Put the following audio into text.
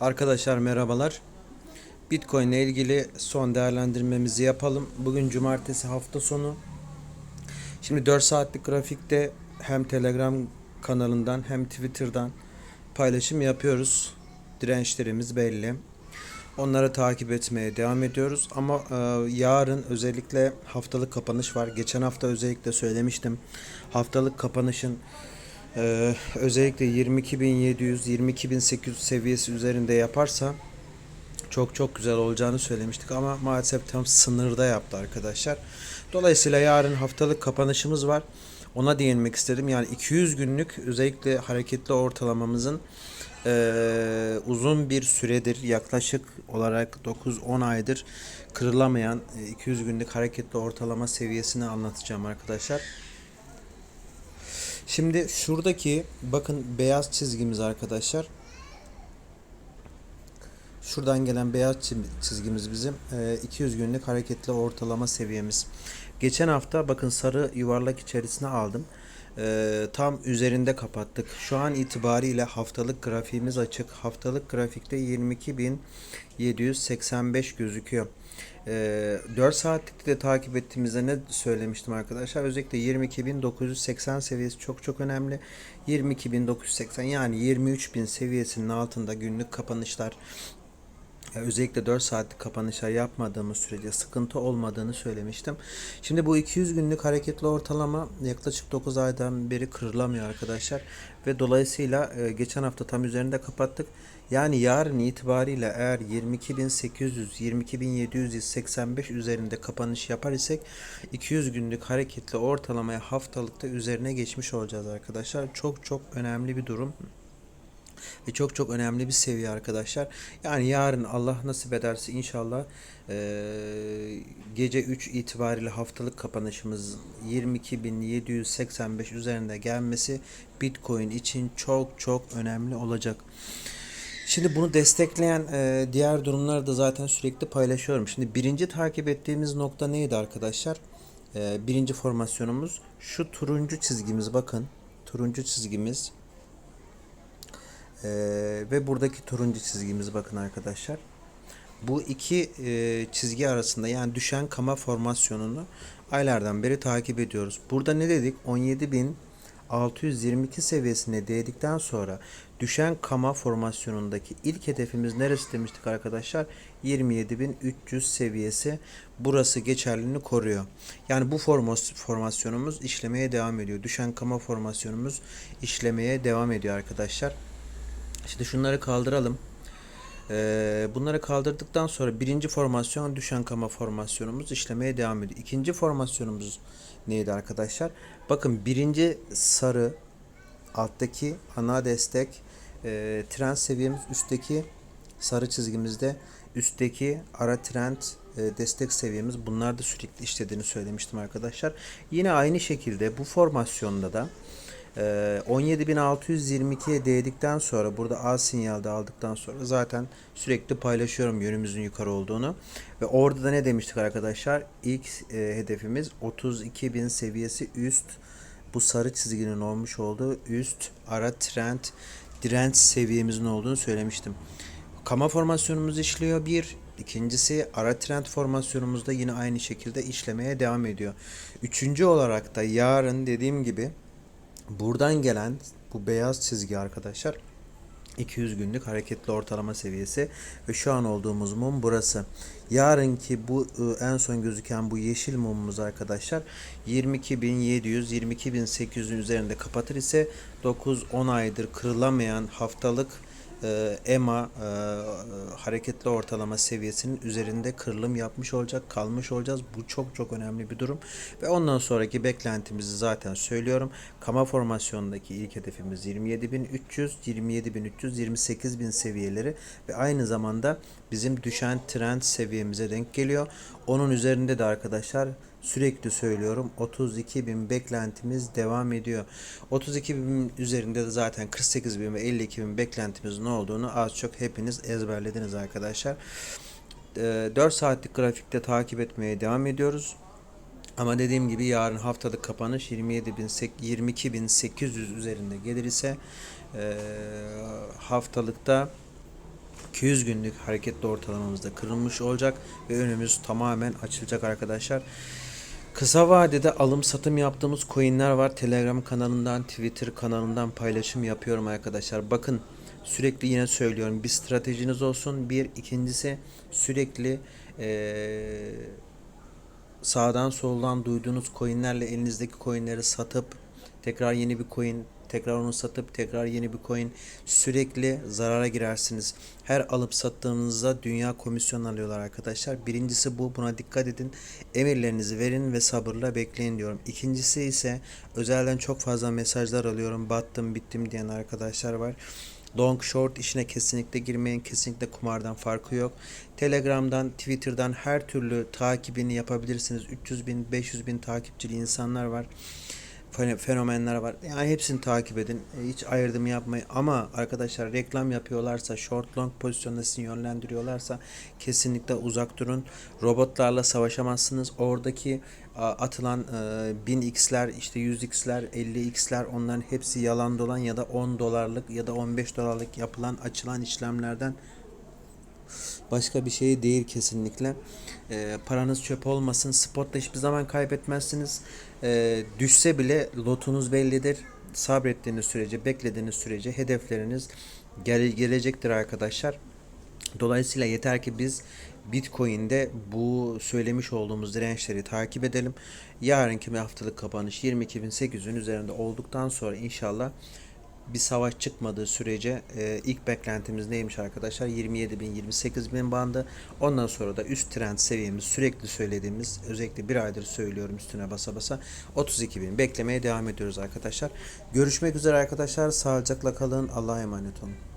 Arkadaşlar merhabalar. Bitcoin ile ilgili son değerlendirmemizi yapalım. Bugün cumartesi hafta sonu. Şimdi 4 saatlik grafikte hem Telegram kanalından hem Twitter'dan paylaşım yapıyoruz. Dirençlerimiz belli. Onları takip etmeye devam ediyoruz. Ama e, yarın özellikle haftalık kapanış var. Geçen hafta özellikle söylemiştim. Haftalık kapanışın ee, özellikle 22.700 22.800 seviyesi üzerinde yaparsa çok çok güzel olacağını söylemiştik ama maalesef tam sınırda yaptı arkadaşlar. Dolayısıyla yarın haftalık kapanışımız var. Ona değinmek istedim. Yani 200 günlük özellikle hareketli ortalamamızın eee, uzun bir süredir yaklaşık olarak 9-10 aydır kırılamayan e, 200 günlük hareketli ortalama seviyesini anlatacağım arkadaşlar. Şimdi şuradaki bakın beyaz çizgimiz arkadaşlar. Şuradan gelen beyaz çi- çizgimiz bizim e, 200 günlük hareketli ortalama seviyemiz. Geçen hafta bakın sarı yuvarlak içerisine aldım. E, tam üzerinde kapattık. Şu an itibariyle haftalık grafiğimiz açık. Haftalık grafikte 22.785 gözüküyor. Ee, 4 saatlik de takip ettiğimizde ne söylemiştim arkadaşlar? Özellikle 22.980 seviyesi çok çok önemli. 22.980 yani 23.000 seviyesinin altında günlük kapanışlar özellikle 4 saatlik kapanışlar yapmadığımız sürece sıkıntı olmadığını söylemiştim. Şimdi bu 200 günlük hareketli ortalama yaklaşık 9 aydan beri kırılamıyor arkadaşlar. Ve dolayısıyla e, geçen hafta tam üzerinde kapattık. Yani yarın itibariyle eğer 22.800 22.785 üzerinde kapanış yapar isek 200 günlük hareketli ortalamaya haftalıkta üzerine geçmiş olacağız arkadaşlar. Çok çok önemli bir durum ve çok çok önemli bir seviye arkadaşlar. Yani yarın Allah nasip ederse inşallah eee, gece 3 itibariyle haftalık kapanışımız 22.785 üzerinde gelmesi Bitcoin için çok çok önemli olacak. Şimdi bunu destekleyen e, diğer durumları da zaten sürekli paylaşıyorum. Şimdi birinci takip ettiğimiz nokta neydi arkadaşlar? E, birinci formasyonumuz şu turuncu çizgimiz bakın. Turuncu çizgimiz ee, ve buradaki turuncu çizgimiz bakın arkadaşlar. Bu iki e, çizgi arasında yani düşen kama formasyonunu aylardan beri takip ediyoruz. Burada ne dedik? 17.622 seviyesine değdikten sonra düşen kama formasyonundaki ilk hedefimiz neresi demiştik arkadaşlar? 27.300 seviyesi. Burası geçerliliğini koruyor. Yani bu formas- formasyonumuz işlemeye devam ediyor. Düşen kama formasyonumuz işlemeye devam ediyor arkadaşlar. Şimdi şunları kaldıralım. Ee, bunları kaldırdıktan sonra birinci formasyon düşen kama formasyonumuz işlemeye devam ediyor. İkinci formasyonumuz neydi arkadaşlar? Bakın birinci sarı alttaki ana destek e, trend seviyemiz üstteki sarı çizgimizde üstteki ara trend e, destek seviyemiz bunlar da sürekli işlediğini söylemiştim arkadaşlar. Yine aynı şekilde bu formasyonda da 17.622'ye değdikten sonra burada A sinyalde aldıktan sonra zaten sürekli paylaşıyorum yönümüzün yukarı olduğunu. Ve orada da ne demiştik arkadaşlar? İlk e, hedefimiz 32.000 seviyesi üst bu sarı çizginin olmuş olduğu üst ara trend direnç seviyemizin olduğunu söylemiştim. Kama formasyonumuz işliyor bir. İkincisi ara trend formasyonumuzda yine aynı şekilde işlemeye devam ediyor. Üçüncü olarak da yarın dediğim gibi Buradan gelen bu beyaz çizgi arkadaşlar 200 günlük hareketli ortalama seviyesi ve şu an olduğumuz mum burası. Yarınki bu ı, en son gözüken bu yeşil mumumuz arkadaşlar 22.700 22.800'ün üzerinde kapatır ise 9-10 aydır kırılamayan haftalık EMA e, hareketli ortalama seviyesinin üzerinde kırılım yapmış olacak, kalmış olacağız. Bu çok çok önemli bir durum. Ve ondan sonraki beklentimizi zaten söylüyorum. Kama formasyonundaki ilk hedefimiz 27.300, 27.300, 28.000 seviyeleri ve aynı zamanda bizim düşen trend seviyemize denk geliyor. Onun üzerinde de arkadaşlar sürekli söylüyorum 32 bin beklentimiz devam ediyor. 32 bin üzerinde de zaten 48 bin ve 52 bin beklentimiz ne olduğunu az çok hepiniz ezberlediniz arkadaşlar. Ee, 4 saatlik grafikte takip etmeye devam ediyoruz. Ama dediğim gibi yarın haftalık kapanış 27.800 üzerinde gelir ise e, haftalıkta 200 günlük hareketli ortalamamızda kırılmış olacak ve önümüz tamamen açılacak arkadaşlar. Kısa vadede alım satım yaptığımız coinler var. Telegram kanalından, Twitter kanalından paylaşım yapıyorum arkadaşlar. Bakın sürekli yine söylüyorum bir stratejiniz olsun. Bir ikincisi sürekli eee, sağdan soldan duyduğunuz coinlerle elinizdeki coinleri satıp tekrar yeni bir coin tekrar onu satıp tekrar yeni bir coin sürekli zarara girersiniz. Her alıp sattığınızda dünya komisyon alıyorlar arkadaşlar. Birincisi bu buna dikkat edin. Emirlerinizi verin ve sabırla bekleyin diyorum. İkincisi ise özelden çok fazla mesajlar alıyorum. Battım bittim diyen arkadaşlar var. Long short işine kesinlikle girmeyin. Kesinlikle kumardan farkı yok. Telegram'dan, Twitter'dan her türlü takibini yapabilirsiniz. 300 bin, 500 bin takipçili insanlar var. Fenomenler var. Yani hepsini takip edin. E, Hiç ayırdım yapmayın. Ama arkadaşlar reklam yapıyorlarsa, short long pozisyonda sizi yönlendiriyorlarsa kesinlikle uzak durun. Robotlarla savaşamazsınız. Oradaki atılan e, 1000x'ler, işte 100x'ler, 50x'ler onların hepsi yalan dolan ya da 10 dolarlık ya da 15 dolarlık yapılan açılan işlemlerden başka bir şey değil kesinlikle. Ee, paranız çöp olmasın. Spot'ta hiçbir zaman kaybetmezsiniz. Ee, düşse bile lotunuz bellidir. Sabrettiğiniz sürece, beklediğiniz sürece hedefleriniz gele- gelecektir arkadaşlar. Dolayısıyla yeter ki biz Bitcoin'de bu söylemiş olduğumuz dirençleri takip edelim. Yarınki haftalık kapanış 22.800'ün üzerinde olduktan sonra inşallah bir savaş çıkmadığı sürece e, ilk beklentimiz neymiş arkadaşlar? 27 bin 28 bin bandı. Ondan sonra da üst trend seviyemiz sürekli söylediğimiz özellikle bir aydır söylüyorum üstüne basa basa 32 bin beklemeye devam ediyoruz arkadaşlar. Görüşmek üzere arkadaşlar. Sağlıcakla kalın. Allah'a emanet olun.